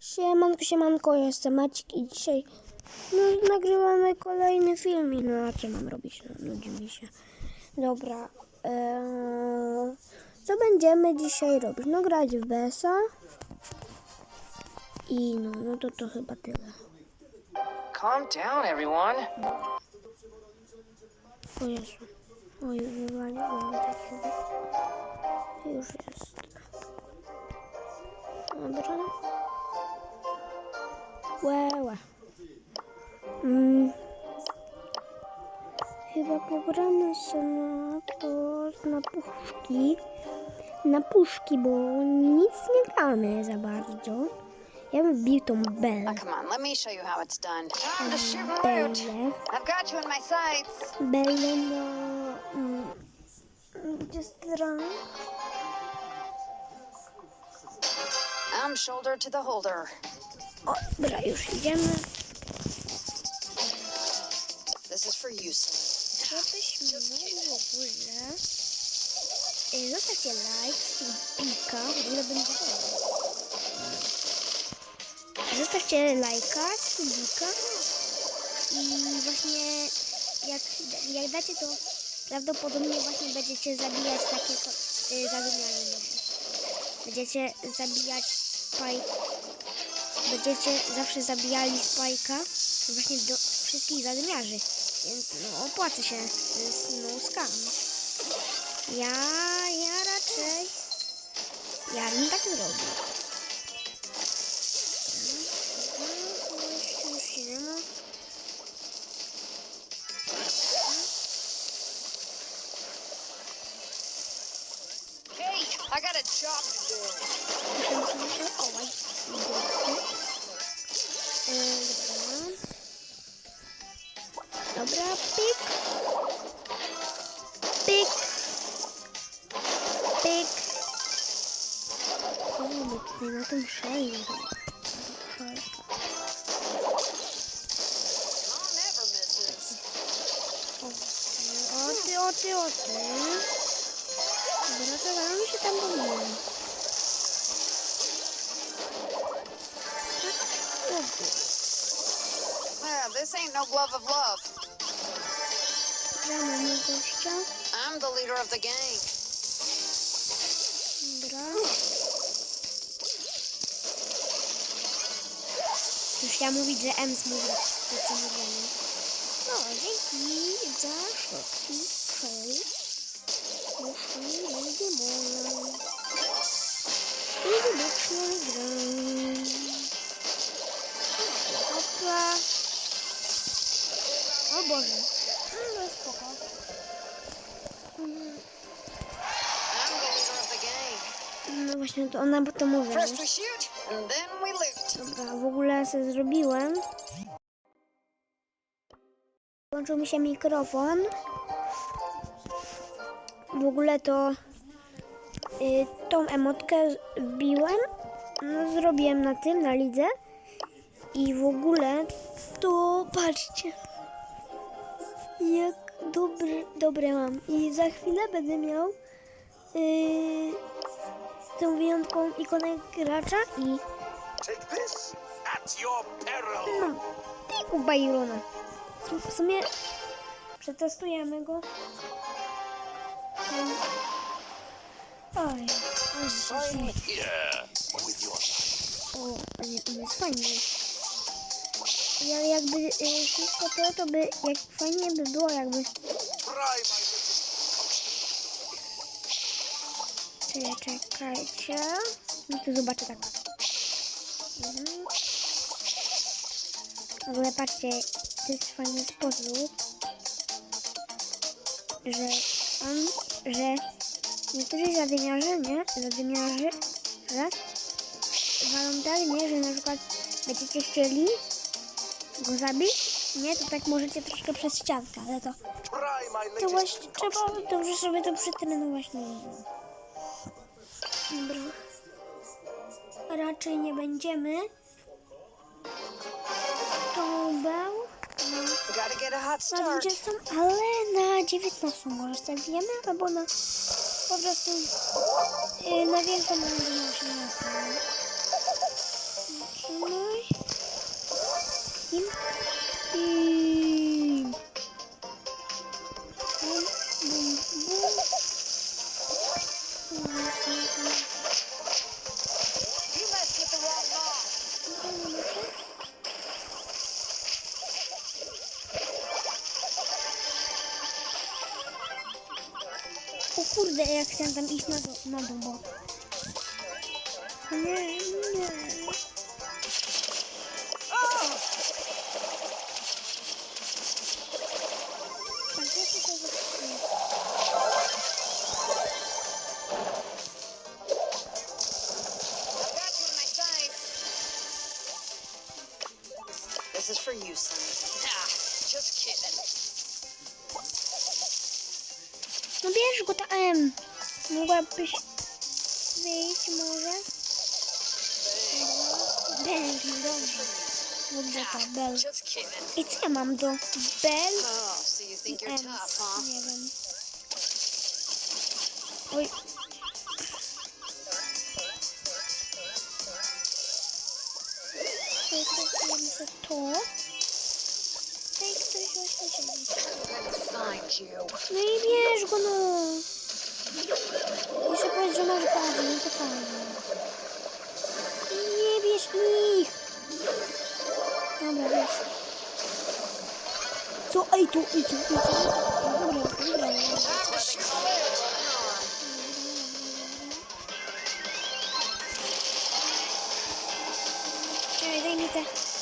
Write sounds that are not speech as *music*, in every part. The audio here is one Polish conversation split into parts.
Siemanko, siemanko, ja jestem Maciek i dzisiaj no, nagrywamy kolejny filmik. No a co mam robić? No, nudzi mi się. Dobra. Eee, co będziemy dzisiaj robić? No grać w BS-a. I no, no to to chyba tyle. Calm down, everyone. O Jezu. Oj, wywaliło mnie. Już jest. Dobra. Łe, łe. Mm. Chyba pogramy sobie na, na puszki. Na puszki, bo nic nie gramy za bardzo. Ja bym wbił tą belę. Now, come on, let me show you how it's done. Time to shoot. I've got you in my sights. Belę na... Mm, gdzie strona? I'm shoulder to the holder. O, dobra, już idziemy. This is for you. Żebyśmy mogli w ogóle... Zostawcie like, subika, w ogóle będzie Zostawcie lajka, subika i właśnie jak, jak dacie to prawdopodobnie właśnie będziecie zabijać takie y, zadymiary dobre. Będziecie zabijać spaj... Będziecie zawsze zabijali spajka właśnie do wszystkich zadymiarzy. Więc no opłaca się. To jest no skam. Ja, ja raczej. Ja bym tak zrobił. O ty, o ty, o ty. Dobra, to zaraz się tam pomyliłem. Well, this ain't no glove of love. Ja mamy gościa. I'm the leader of the gang. Dobra. Już chciałam mówić, że M mówi to co. No, dzięki za środki. Hej. Muszę nie moja. I wybaczmy grę. Hopla. O Boże. No spoko. No właśnie, to ona to mówi. Dobra, w ogóle se zrobiłem. Włączył mi się mikrofon. W ogóle to y, tą emotkę wbiłem. No, zrobiłem na tym, na lidze. I w ogóle to patrzcie. Jak dobre, dobre mam. I za chwilę będę miał y, tą wyjątkową ikonę gracza i no, piku Bajrona. W sumie przetestujemy go. Oj, oj, o, jest- on jest fajny. Ja jakby y, wszystko to, to by, jak fajnie by było, jakby, czekajcie, no to zobaczę tak. Mhm. W ogóle patrzcie, to jest fajny sposób, że on, że niektórzy zadymiarze, nie? Zadymiarze, że walą tak, nie? Że na przykład będziecie chcieli go zabić, nie? To tak możecie troszkę przez ściankę, ale to, to właśnie trzeba dobrze sobie to przetrenować. Nie. Dobra. Raczej nie będziemy. Tą bał 20, ale na 19 może stawiamy, albo na po prostu yy, na większą będę na 18. Im. Im. Kurde, ja chcę tam iść na, dół, na dół, bo... Nie, nie. Mogłabyś wyjść może? Bel, dobrze. Dobrze to, Bel. Just kidding. I co ja mam do Bel? Oh, so you think i you're Ems? tough, huh? Nie wiem. Oj. Zastosujemy sobie to. Muszę powiedzieć, że masz gady, no to fajnie. Nie bierz ich. Dobra, bierz. Co? Ej, tu, ej, tu, ej, tu. Dobra, dobra. Czekaj.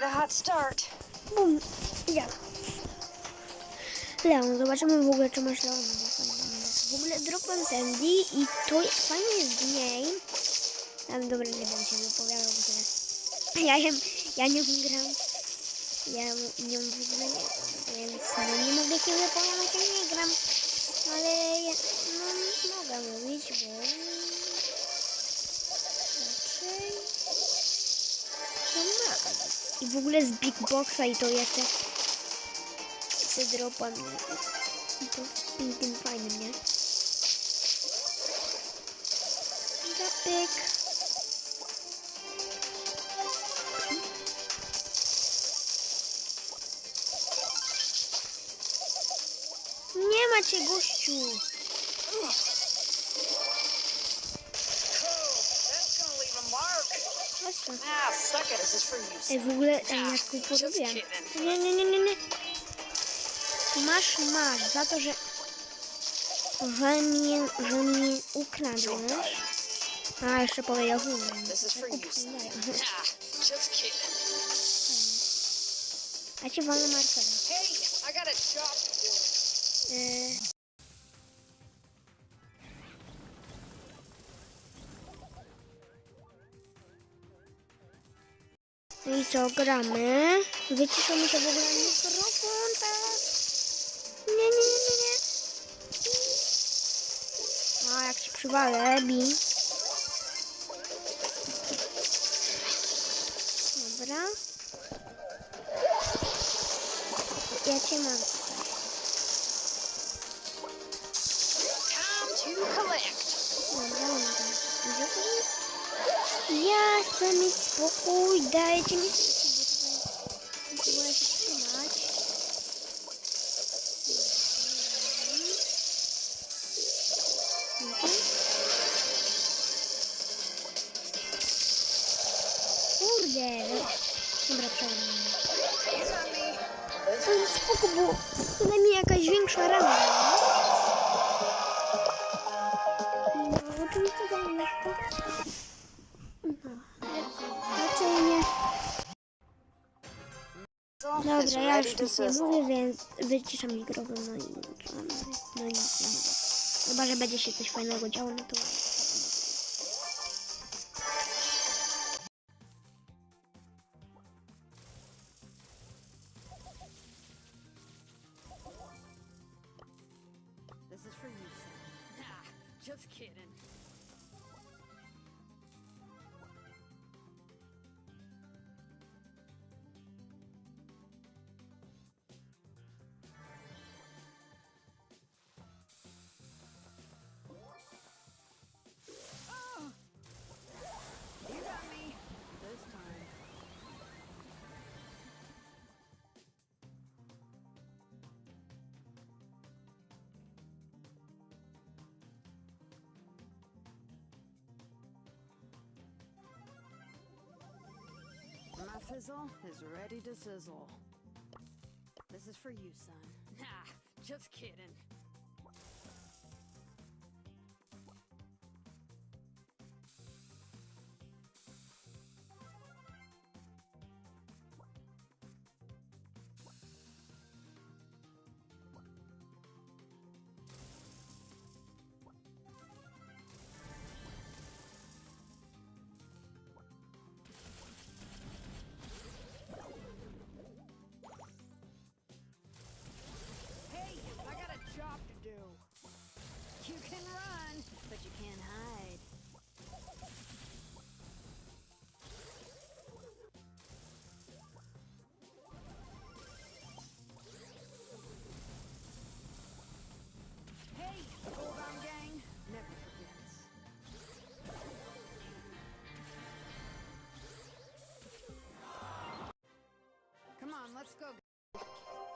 Get a hot start. Bum, ja. Leon, zobaczymy w ogóle, czy masz Leona. W ogóle dropłem Sandy i to fajnie jest w niej. Ale dobra, nie będę się wypowiadał, bo tyle. Ja, jem, ja nie gram. Ja nią w nie gram, więc no, nie mogę się wypowiadać, ja nie gram. Ale ja, no, mogę mówić, bo raczej. I w ogóle z Big Boxa i to jeszcze z dropem i to tym, tym fajnym, nie? Zapyk. Nie macie gościu. Ej, w ogóle ej, jak tu porobiłem. Nie, nie, nie, nie, nie. Masz, masz, za to, że że mnie, że mnie ukradłeś. A, jeszcze powiedział *laughs* kidding. A ci wolę markerem. Hey, I got a job to do. I co, gramy? Wyciszał mi się w ogóle mikrofon, tak? Nie, nie, nie, nie, nie. A, jak ci przywalę, bi. Dobra. Ja cię mam tutaj wolę się trzymać. Mhm. Kurde, dobra, przejdę. You got me. Ale spoko, bo przynajmniej jakaś większa rama. No, oczywiście tam jeszcze. Dobra, ja już nic nie mówię, więc wyciszam mikrofon, no i? No nic nie mówię. Chyba, że będzie się coś fajnego działo, no to... just My fizzle is ready to sizzle. This is for you, son. *laughs* Nah, just kidding.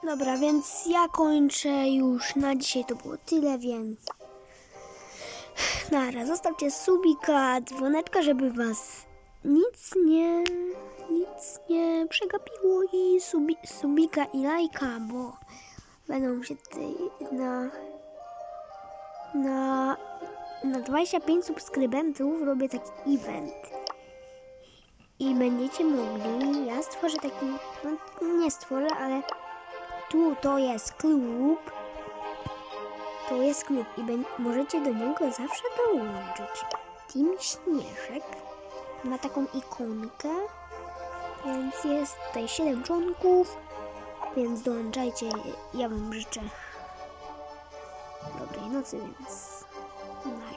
Dobra, więc ja kończę już na dzisiaj. To było tyle, więc. Nara, zostawcie subika, dzwoneczka, żeby was nic nie. nic nie przegapiło i subi, subika i lajka, bo będą się tutaj na. na. na 25 subskrybentów robię taki event. I będziecie mogli, ja stworzę taki, no nie stworzę, ale tu to jest klub. To jest klub i możecie do niego zawsze dołączyć. Team Śnieżek ma taką ikonkę, więc jest tutaj 7 członków, więc dołączajcie. Ja Wam życzę dobrej nocy, więc na